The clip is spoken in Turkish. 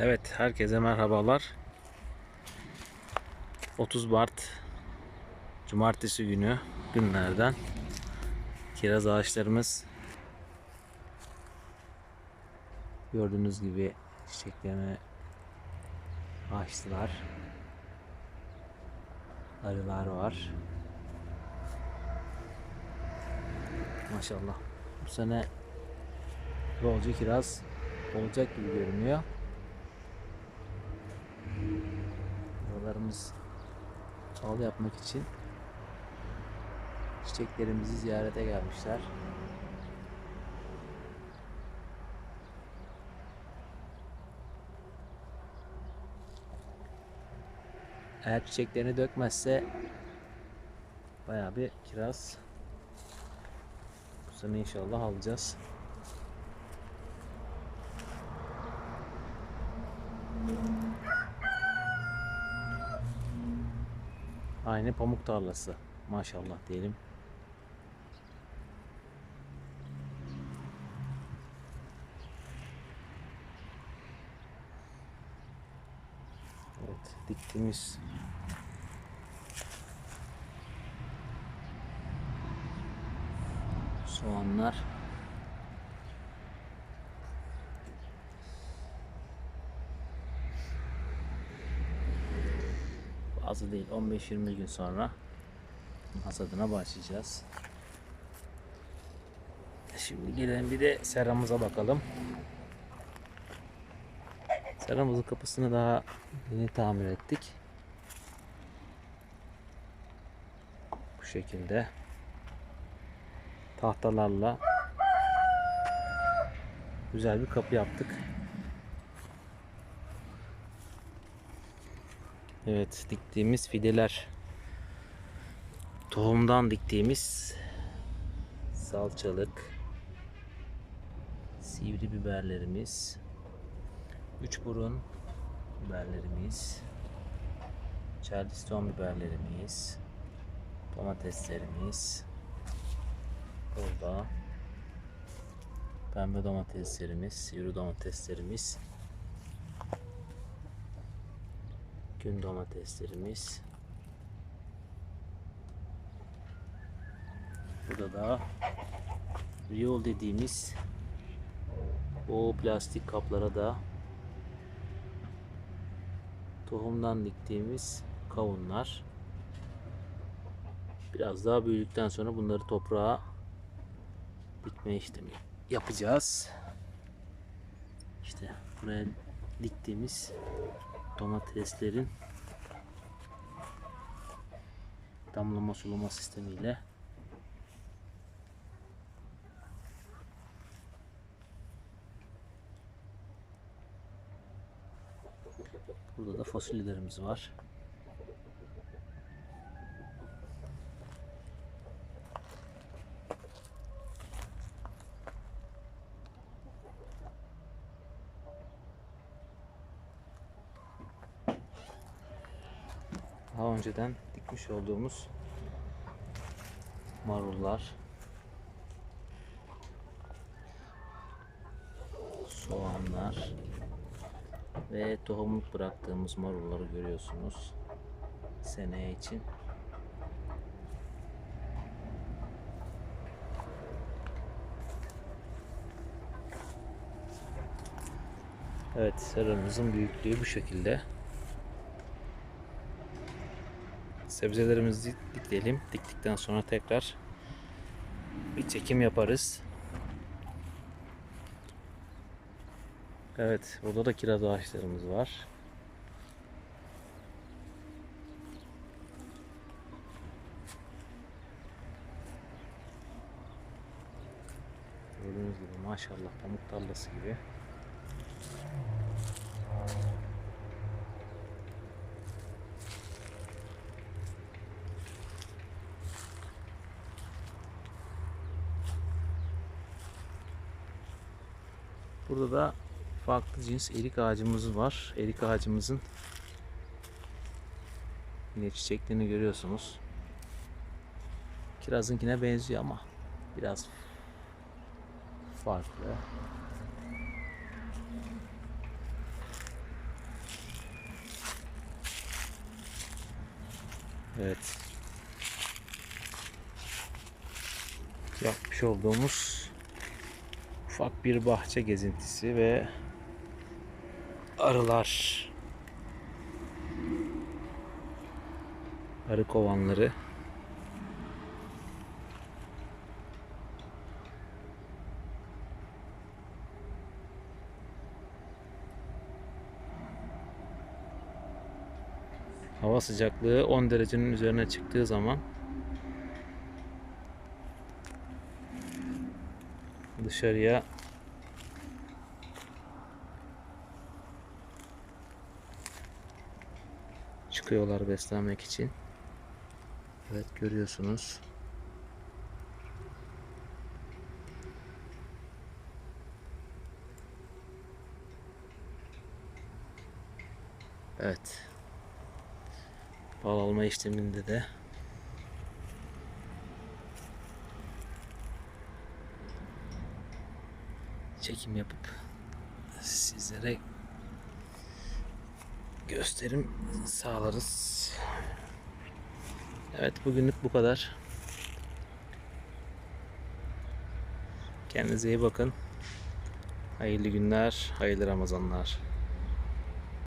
Evet, herkese merhabalar. 30 Mart Cumartesi günü günlerden kiraz ağaçlarımız gördüğünüz gibi çiçeklerini açtılar. Arılar var. Maşallah. Bu sene bolca kiraz olacak gibi görünüyor. Buralarımız bal yapmak için çiçeklerimizi ziyarete gelmişler. Eğer çiçeklerini dökmezse bayağı bir kiraz bu sene inşallah alacağız. Aynı pamuk tarlası. Maşallah diyelim. Evet, diktiğimiz soğanlar Fazla değil 15-20 gün sonra hasadına başlayacağız. Şimdi gelelim bir de seramıza bakalım. Seramızın kapısını daha yeni tamir ettik. Bu şekilde tahtalarla güzel bir kapı yaptık. Evet diktiğimiz fideler. Tohumdan diktiğimiz salçalık sivri biberlerimiz üç burun biberlerimiz charleston biberlerimiz domateslerimiz. Burada pembe domateslerimiz sivri domateslerimiz gün domateslerimiz. Burada da Riol dediğimiz o plastik kaplara da tohumdan diktiğimiz kavunlar. Biraz daha büyüdükten sonra bunları toprağa dikme işlemi yapacağız. İşte buraya diktiğimiz domateslerin damlama sulama sistemiyle Burada da fasulyelerimiz var. Daha önceden dikmiş olduğumuz marullar, soğanlar ve tohumluk bıraktığımız marulları görüyorsunuz seneye için. Evet, seramızın büyüklüğü bu şekilde. Sebzelerimizi dikleyelim. Diktikten sonra tekrar bir çekim yaparız. Evet, burada da kiraz ağaçlarımız var. Gördüğünüz gibi maşallah pamuk tarlası gibi. Burada da farklı cins erik ağacımız var. Erik ağacımızın yine çiçeklerini görüyorsunuz. Kirazınkine benziyor ama biraz farklı. Evet. Yapmış olduğumuz ufak bir bahçe gezintisi ve arılar. Arı kovanları. Hava sıcaklığı 10 derecenin üzerine çıktığı zaman dışarıya çıkıyorlar beslenmek için. Evet görüyorsunuz. Evet. Bal alma işleminde de çekim yapıp sizlere gösterim sağlarız. Evet bugünlük bu kadar. Kendinize iyi bakın. Hayırlı günler, hayırlı Ramazanlar.